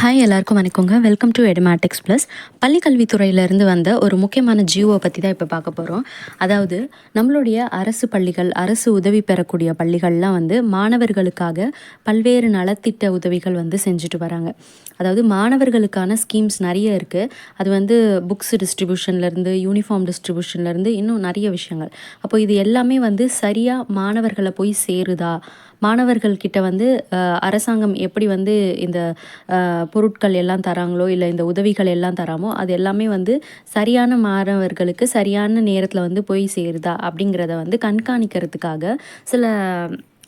Hi எல்லாருக்கும் வணக்கங்க. Welcome to Edumatics plus பள்ளிக்கல்வித்துறையிலேருந்து வந்த ஒரு முக்கியமான ஜியோவை பற்றி தான் இப்போ பார்க்க போகிறோம் அதாவது நம்மளுடைய அரசு பள்ளிகள் அரசு உதவி பெறக்கூடிய பள்ளிகள்லாம் வந்து மாணவர்களுக்காக பல்வேறு நலத்திட்ட உதவிகள் வந்து செஞ்சுட்டு வராங்க. அதாவது மாணவர்களுக்கான ஸ்கீம்ஸ் நிறைய இருக்குது அது வந்து புக்ஸ் டிஸ்ட்ரிபியூஷன்லேருந்து யூனிஃபார்ம் டிஸ்ட்ரிபியூஷன்லேருந்து இன்னும் நிறைய விஷயங்கள். அப்போ இது எல்லாமே வந்து சரியாக மாணவர்களை போய் சேருதா? மாணவர்கள்கிட்ட வந்து அரசாங்கம் எப்படி வந்து இந்த பொருட்கள் எல்லாம் தராங்களோ இல்லை இந்த உதவிகள் எல்லாம் தராமோ அது எல்லாமே வந்து சரியான மாணவர்களுக்கு சரியான நேரத்தில் வந்து போய் சேருதா அப்படிங்கிறத வந்து கண்காணிக்கிறதுக்காக சில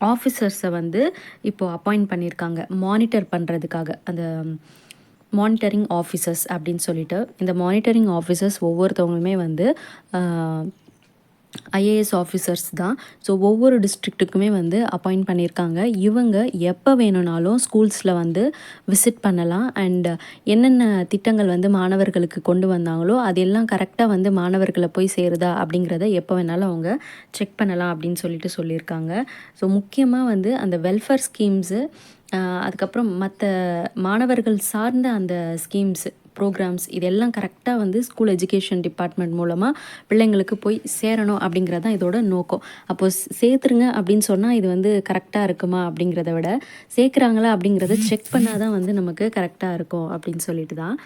ஆஃபீஸர்ஸை வந்து இப்போது அப்பாயிண்ட் பண்ணியிருக்காங்க மானிட்டர் பண்ணுறதுக்காக அந்த மானிட்டரிங் ஆஃபீஸர்ஸ் அப்படின்னு சொல்லிட்டு இந்த மானிட்டரிங் ஆஃபீஸர்ஸ் ஒவ்வொருத்தவங்களுமே வந்து ஐஏஎஸ் ஆஃபீஸர்ஸ் தான். ஸோ ஒவ்வொரு டிஸ்ட்ரிக்ட்டுக்குமே வந்து அப்பாயிண்ட் பண்ணியிருக்காங்க. இவங்க எப்போ வேணும்னாலும் ஸ்கூல்ஸில் வந்து விசிட் பண்ணலாம். அண்ட் என்னென்ன திட்டங்கள் வந்து மாணவர்களுக்கு கொண்டு வந்தாங்களோ அதெல்லாம் கரெக்டாக வந்து மாணவர்களை போய் சேருதா அப்படிங்கிறத எப்போ வேணாலும் அவங்க செக் பண்ணலாம் அப்படின்னு சொல்லிட்டு சொல்லியிருக்காங்க. ஸோ முக்கியமாக வந்து அந்த வெல்ஃபேர் ஸ்கீம்ஸு அதுக்கப்புறம் மற்ற மாணவர்கள் சார்ந்த அந்த ஸ்கீம்ஸ் ப்ரோக்ராம்ஸ் இதெல்லாம் கரெக்டாக வந்து ஸ்கூல் எஜுகேஷன் டிபார்ட்மெண்ட் மூலமாக பிள்ளைங்களுக்கு போய் சேரணும் அப்படிங்கிறது தான் இதோட நோக்கம். அப்போ சேர்த்துருங்க அப்படின்னு சொன்னால் இது வந்து கரெக்டாக இருக்குமா அப்படிங்கிறத விட சேர்க்குறாங்களா அப்படிங்கிறத செக் பண்ணால் தான் வந்து நமக்கு கரெக்டாக இருக்கும் அப்படின்னு சொல்லிட்டு தான்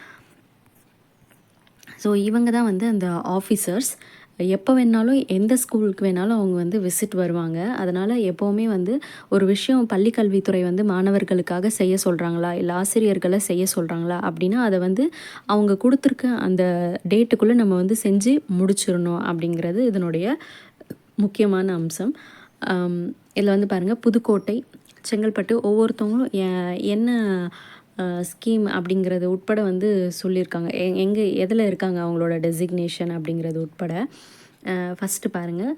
ஸோ இவங்க தான் வந்து அந்த ஆஃபீஸர்ஸ் எப்போ வேணாலும் எந்த ஸ்கூலுக்கு வேணாலும் அவங்க வந்து விசிட் வருவாங்க. அதனால் எப்போவுமே வந்து ஒரு விஷயம் பள்ளி கல்வித்துறை வந்து மாணவர்களுக்காக செய்ய சொல்கிறாங்களா இல்லை ஆசிரியர்களை செய்ய சொல்கிறாங்களா அப்படின்னா அதை வந்து அவங்க கொடுத்துருக்க அந்த டேட்டுக்குள்ளே நம்ம வந்து செஞ்சு முடிச்சிடணும் அப்படிங்கிறது இதனுடைய முக்கியமான அம்சம். இதில் வந்து பாருங்கள் புதுக்கோட்டை செங்கல்பட்டு ஒவ்வொருத்தவங்களும் என்ன ஸ்கீம் அப்படிங்கிறது உட்பட வந்து சொல்லியிருக்காங்க. எங்கே எதில் இருக்காங்க அவங்களோட டெசிக்னேஷன் அப்படிங்கிறது உட்பட? ஃபஸ்ட்டு பாருங்கள்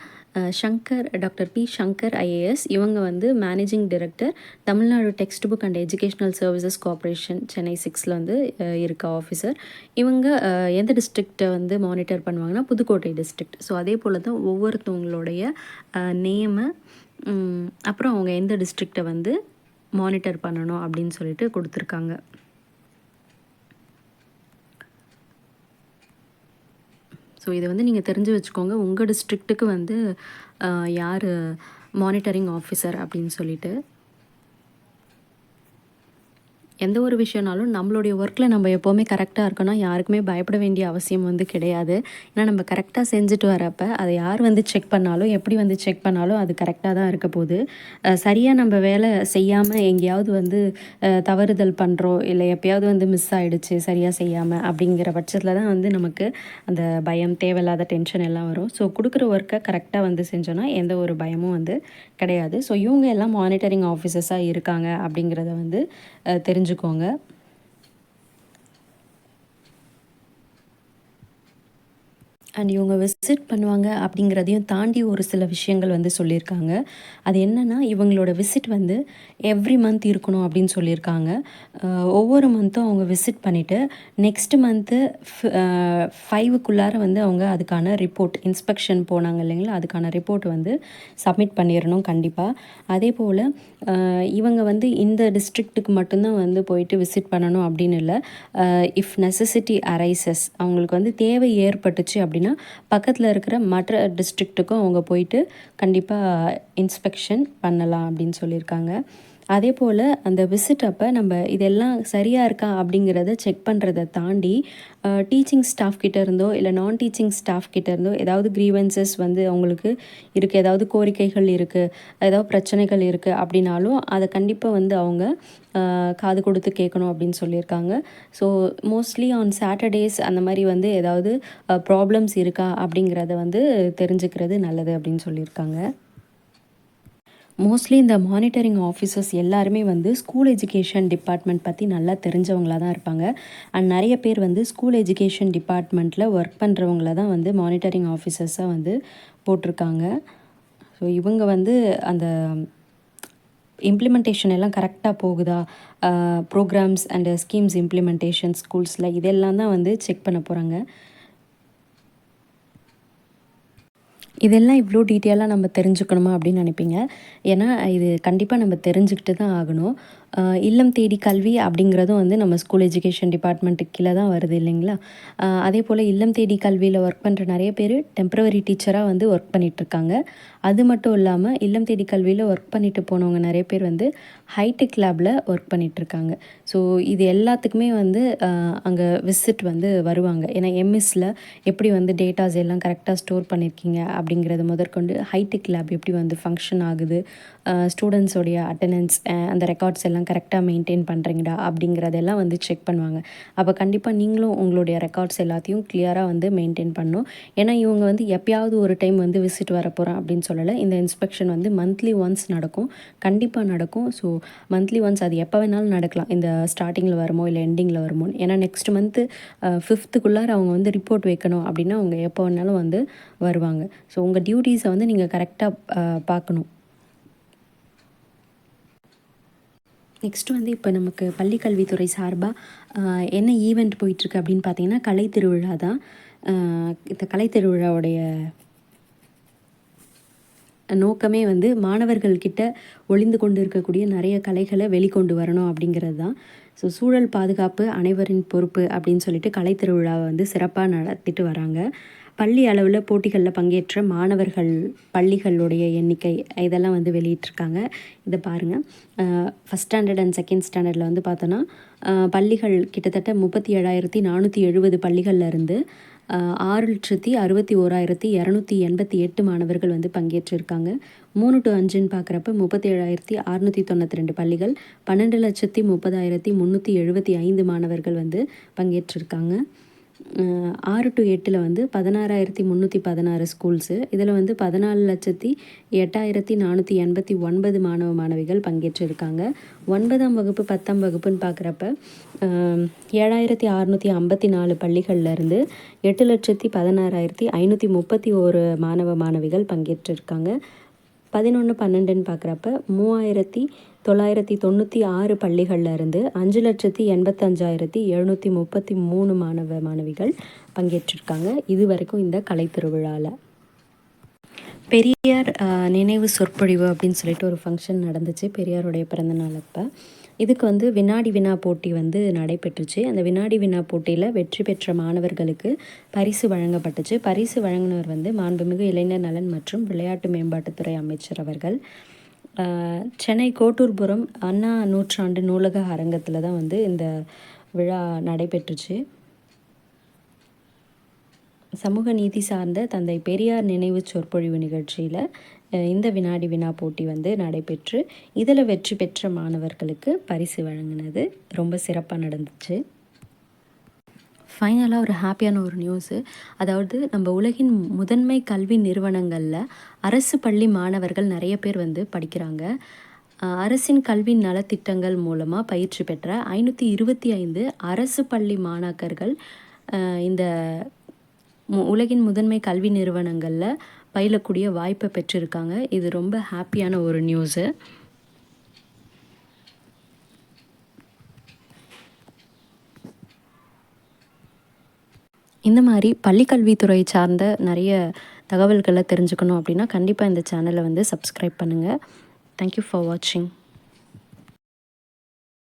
Shankar doctor B Shankar IAS இவங்க வந்து managing director Tamil Nadu text book and educational services corporation Chennai சிக்ஸில் வந்து இருக்க ஆஃபீஸர் இவங்க எந்த டிஸ்ட்ரிக்டை வந்து மானிட்டர் பண்ணுவாங்கன்னா புதுக்கோட்டை டிஸ்ட்ரிக்ட் ஸோ அதே போல் தான் ஒவ்வொருத்தவங்களுடைய நேமை அப்புறம் அவங்க எந்த டிஸ்ட்ரிக்டை வந்து மானிட்டர் பண்ணணும் அப்படின்னு சொல்லிட்டு கொடுத்துருக்காங்க. ஸோ இதை வந்து நீங்கள் தெரிஞ்சு வச்சுக்கோங்க. உங்கள் டிஸ்ட்ரிக்ட்டுக்கு வந்து யார் மானிட்டரிங் ஆஃபீஸர் அப்படின்னு சொல்லிட்டு எந்த ஒரு விஷயம்னாலும் நம்மளுடைய ஒர்க்கில் நம்ம எப்போவுமே கரெக்டாக இருக்கணும். யாருக்குமே பயப்பட வேண்டிய அவசியம் வந்து கிடையாது. ஏன்னா நம்ம கரெக்டாக செஞ்சுட்டு வரப்ப அதை யார் வந்து செக் பண்ணாலும் எப்படி வந்து செக் பண்ணாலும் அது கரெக்டாக தான் இருக்க போகுது. சரியாக நம்ம வேலை செய்யாமல் எங்கேயாவது வந்து தவறுதல் பண்ணுறோம் இல்லை எப்பயாவது வந்து மிஸ் ஆகிடுச்சு சரியாக செய்யாமல் அப்படிங்கிற பட்சத்தில் தான் வந்து நமக்கு அந்த பயம் தேவையில்லாத டென்ஷன் எல்லாம் வரும். ஸோ கொடுக்குற ஒர்க்கை கரெக்டாக வந்து செஞ்சோன்னா எந்த ஒரு பயமும் வந்து கிடையாது. ஸோ இவங்க எல்லாம் மானிட்டரிங் ஆஃபீஸர்ஸாக இருக்காங்க அப்படிங்கிறத வந்து தெரிஞ்சு தெரிஞ்சுக்கோங்க அண்ட் இவங்க விசிட் பண்ணுவாங்க அப்படிங்கிறதையும் தாண்டி ஒரு சில விஷயங்கள் வந்து சொல்லியிருக்காங்க. அது என்னென்னா இவங்களோட விசிட் வந்து எவ்ரி மந்த் இருக்கணும் அப்படின்னு சொல்லியிருக்காங்க. ஒவ்வொரு மந்த்தும் அவங்க விசிட் பண்ணிவிட்டு நெக்ஸ்ட் மந்த்து ஃபைவுக்குள்ளார வந்து அவங்க அதுக்கான ரிப்போர்ட் இன்ஸ்பெக்ஷன் போனாங்க இல்லைங்களா? அதுக்கான ரிப்போர்ட் வந்து சப்மிட் பண்ணிடணும் கண்டிப்பாக அதே போல் இவங்க வந்து இந்த டிஸ்ட்ரிக்ட்டுக்கு மட்டும்தான் வந்து போயிட்டு விசிட் பண்ணணும் அப்படின்னு இல்லை. இஃப் நெசசிட்டி அரைசஸ் அவங்களுக்கு வந்து தேவை ஏற்பட்டுச்சு அப்படின்னா பக்கத்தில் இருக்கிற மற்ற டிஸ்ட்ரிக்ட்டுக்கும் அவங்க போயிட்டு கண்டிப்பாக இன்ஸ்பெக்ஷன் பண்ணலாம் அப்படின்னு சொல்லியிருக்காங்க. அதே போல் அந்த விசிட் அப்போ நம்ம இதெல்லாம் சரியாக இருக்கா அப்படிங்கிறத செக் பண்ணுறதை தாண்டி டீச்சிங் ஸ்டாஃப் கிட்ட இருந்தோ இல்லை நான் டீச்சிங் ஸ்டாஃப் கிட்ட இருந்தோ ஏதாவது க்ரீவன்சஸ் வந்து அவங்களுக்கு இருக்குது ஏதாவது கோரிக்கைகள் இருக்குது ஏதாவது பிரச்சனைகள் இருக்குது அப்படின்னாலும் அதை கண்டிப்பாக வந்து அவங்க காது கொடுத்து கேட்கணும் அப்படின்னு சொல்லியிருக்காங்க. ஸோ மோஸ்ட்லி ஆன் சாட்டர்டேஸ் அந்த மாதிரி வந்து ஏதாவது ப்ராப்ளம்ஸ் இருக்கா அப்படிங்கிறத வந்து தெரிஞ்சுக்கிறது நல்லது அப்படின்னு சொல்லியிருக்காங்க. மோஸ்ட்லி இந்த மானிட்டரிங் ஆஃபீஸர்ஸ் எல்லாருமே வந்து ஸ்கூல் எஜுகேஷன் டிபார்ட்மெண்ட் பற்றி நல்லா தெரிஞ்சவங்களாக தான் இருப்பாங்க. அண்ட் நிறைய பேர் வந்து ஸ்கூல் எஜுகேஷன் டிபார்ட்மெண்ட்டில் ஒர்க் பண்ணுறவங்கள தான் வந்து மானிட்டரிங் ஆஃபீஸர்ஸாக வந்து போட்டிருக்காங்க. ஸோ இவங்க வந்து அந்த இம்ப்ளிமெண்டேஷன் எல்லாம் கரெக்டாக போகுதா? ப்ரோக்ராம்ஸ் அண்ட் ஸ்கீம்ஸ் இம்ப்ளிமெண்டேஷன் ஸ்கூல்ஸில் இதெல்லாம் தான் வந்து செக் பண்ண போகிறாங்க இதெல்லாம் இவ்வளோ டீட்டெயிலாக நம்ம தெரிஞ்சுக்கணுமா அப்படின்னு நினைப்பீங்க. ஏன்னா இது கண்டிப்பாக நம்ம தெரிஞ்சுக்கிட்டு தான் ஆகணும். இல்லம் தேடி கல்வி அப்படிங்கிறதும் வந்து நம்ம ஸ்கூல் எஜுகேஷன் டிபார்ட்மெண்ட்டுக்கு கீழே தான் வருது இல்லைங்களா? அதே போல் இல்லம் தேடி கல்வியில் ஒர்க் பண்ணுற நிறைய பேர் டெம்ப்ரவரி டீச்சராக வந்து ஒர்க் பண்ணிகிட்ருக்காங்க அது மட்டும் இல்லாமல் இல்லம் தேடி கல்வியில் ஒர்க் பண்ணிட்டு போனவங்க நிறைய பேர் வந்து ஹைடெக் லேபில் ஒர்க் பண்ணிகிட்ருக்காங்க ஸோ இது எல்லாத்துக்குமே வந்து அங்கே விசிட் வந்து வருவாங்க. ஏன்னா எம்எஸ்சில் எப்படி வந்து டேட்டாஸ் எல்லாம் கரெக்டாக ஸ்டோர் பண்ணியிருக்கீங்க அப்படிங்கிறத முதற்கொண்டு ஹைடெக் லேப் எப்படி வந்து ஃபங்க்ஷன் ஆகுது? ஸ்டூடெண்ட்ஸோடைய அட்டண்டன்ஸ் அந்த ரெக்கார்ட்ஸ் எல்லாம் கரெக்டாக மெயின்டைன் பண்ணுறீங்களா அப்படிங்கிறதெல்லாம் வந்து செக் பண்ணுவாங்க. அப்போ கண்டிப்பாக நீங்களும் உங்களுடைய ரெக்கார்ட்ஸ் எல்லாத்தையும் கிளியராக வந்து மெயின்டைன் பண்ணணும். ஏன்னா இவங்க வந்து எப்பயாவது ஒரு டைம் வந்து விசிட் வர போகிறோம் அப்படின்னு சொல்லலை. இந்த இன்ஸ்பெக்ஷன் வந்து மந்த்லி ஒன்ஸ் நடக்கும். கண்டிப்பாக நடக்கும். ஸோ மந்த்லி ஒன்ஸ் அது எப்போ வேணாலும் நடக்கலாம். இந்த ஸ்டார்டிங்கில் வருமோ இல்லை எண்டிங்கில் வருமோ ஏன்னா நெக்ஸ்ட் மந்த்து ஃபிஃப்த்துக்குள்ளார அவங்க வந்து ரிப்போர்ட் வைக்கணும் அப்படின்னா அவங்க எப்போ வேணாலும் வந்து வருவாங்க. ஸோ உங்கள் டியூட்டீஸை வந்து நீங்கள் கரெக்டாக பார்க்கணும். நெக்ஸ்ட் வந்து இப்போ நமக்கு பள்ளிக்கல்வித்துறை சார்பாக என்ன ஈவெண்ட் போயிட்டுருக்கு அப்படின்னு பார்த்தீங்கன்னா கலை திருவிழா தான் இந்த கலை திருவிழாவுடைய நோக்கமே வந்து மாணவர்கள்கிட்ட ஒளிந்து கொண்டு இருக்கக்கூடிய நிறைய கலைகளை வெளிக்கொண்டு வரணும் அப்படிங்கிறது தான். ஸோ சூழல் பாதுகாப்பு அனைவரின் பொறுப்பு அப்படின்னு சொல்லிட்டு கலைத்திருவிழாவை வந்து சிறப்பாக நடத்திட்டு வராங்க. பள்ளி அளவில் போட்டிகளில் பங்கேற்ற மாணவர்கள் பள்ளிகளுடைய எண்ணிக்கை இதெல்லாம் வந்து வெளியிட்ருக்காங்க இதை பாருங்கள் ஃபஸ்ட் ஸ்டாண்டர்ட் அண்ட் செகண்ட் ஸ்டாண்டர்டில் வந்து பார்த்தோன்னா பள்ளிகள் கிட்டத்தட்ட முப்பத்தி ஏழாயிரத்தி நானூற்றி எழுபது பள்ளிகளில் இருந்து ஆறு லட்சத்தி அறுபத்தி ஓராயிரத்தி இரநூத்தி எண்பத்தி எட்டு மாணவர்கள் வந்து பங்கேற்றிருக்காங்க. மூணு டு அஞ்சுன்னு பார்க்குறப்ப முப்பத்தி ஏழாயிரத்தி அறுநூற்றி தொண்ணூற்றி ரெண்டு பள்ளிகள் பன்னெண்டு லட்சத்தி முப்பதாயிரத்தி முந்நூற்றி எழுபத்தி ஐந்து மாணவர்கள் வந்து பங்கேற்றிருக்காங்க. ஆறு டு எட்டில் வந்து பதினாறாயிரத்தி முந்நூற்றி பதினாறு ஸ்கூல்ஸு இதில் வந்து பதினாலு லட்சத்தி எட்டாயிரத்தி நானூற்றி எண்பத்தி ஒன்பது மாணவ மாணவிகள் பங்கேற்றிருக்காங்க. ஒன்பதாம் வகுப்பு பத்தாம் வகுப்புன்னு பார்க்குறப்ப ஏழாயிரத்தி அறநூற்றி ஐம்பத்தி நாலு பள்ளிகள்லேருந்து எட்டு லட்சத்தி பதினாறாயிரத்தி ஐநூற்றி முப்பத்தி ஒரு மாணவ மாணவிகள் பங்கேற்றிருக்காங்க. பதினொன்று பன்னெண்டுன்னு பார்க்குறப்ப மூவாயிரத்தி தொள்ளாயிரத்தி தொண்ணூற்றி ஆறு பள்ளிகளில் இருந்து அஞ்சு லட்சத்தி எண்பத்தஞ்சாயிரத்தி எழுநூற்றி முப்பத்தி மூணு மாணவ மாணவிகள் பங்கேற்றிருக்காங்க. இது வரைக்கும் இந்த கலை திருவிழாவில் பெரியார் நினைவு சொற்பொழிவு அப்படின்னு சொல்லிட்டு ஒரு ஃபங்க்ஷன் நடந்துச்சு. பெரியாருடைய பிறந்தநாள் அப்போ. இதுக்கு வந்து வினாடி வினா போட்டி வந்து நடைபெற்றுச்சு. அந்த வினாடி வினா போட்டியில் வெற்றி பெற்ற மாணவர்களுக்கு பரிசு வழங்கப்பட்டுச்சு. பரிசு வழங்கினவர் வந்து மாண்புமிகு இளைஞர் நலன் மற்றும் விளையாட்டு மேம்பாட்டுத்துறை அமைச்சர் அவர்கள். சென்னை கோட்டூர்புரம் அண்ணா நூற்றாண்டு நூலக அரங்கத்தில் தான் வந்து இந்த விழா நடைபெற்றுச்சு. சமூக நீதி சார்ந்த தந்தை பெரியார் நினைவு சொற்பொழிவு நிகழ்ச்சியில் இந்த வினாடி வினா போட்டி வந்து நடைபெற்று இதில் வெற்றி பெற்ற மாணவர்களுக்கு பரிசு வழங்கினது. ரொம்ப சிறப்பாக நடந்துச்சு. ஃபைனலாக ஒரு ஹாப்பியான ஒரு நியூஸு அதாவது நம்ம உலகின் முதன்மை கல்வி நிறுவனங்களில் அரசு பள்ளி மாணவர்கள் நிறைய பேர் வந்து படிக்கிறாங்க. அரசின் கல்வி நலத்திட்டங்கள் மூலமாக பயிற்சி பெற்ற ஐநூற்றி இருபத்தி ஐந்து அரசு பள்ளி மாணாக்கர்கள் இந்த உலகின் முதன்மை கல்வி நிறுவனங்களில் பயிலக்கூடிய வாய்ப்பை பெற்றிருக்காங்க. இது ரொம்ப ஹாப்பியான ஒரு நியூஸு இந்த மாதிரி பள்ளிக்கல்வித்துறை சார்ந்த நிறைய தகவல்களை தெரிஞ்சுக்கணும் அப்படின்னா கண்டிப்பாக இந்த சேனலை வந்து சப்ஸ்கிரைப் பண்ணுங்கள் தேங்க்யூ ஃபார் வாட்சிங்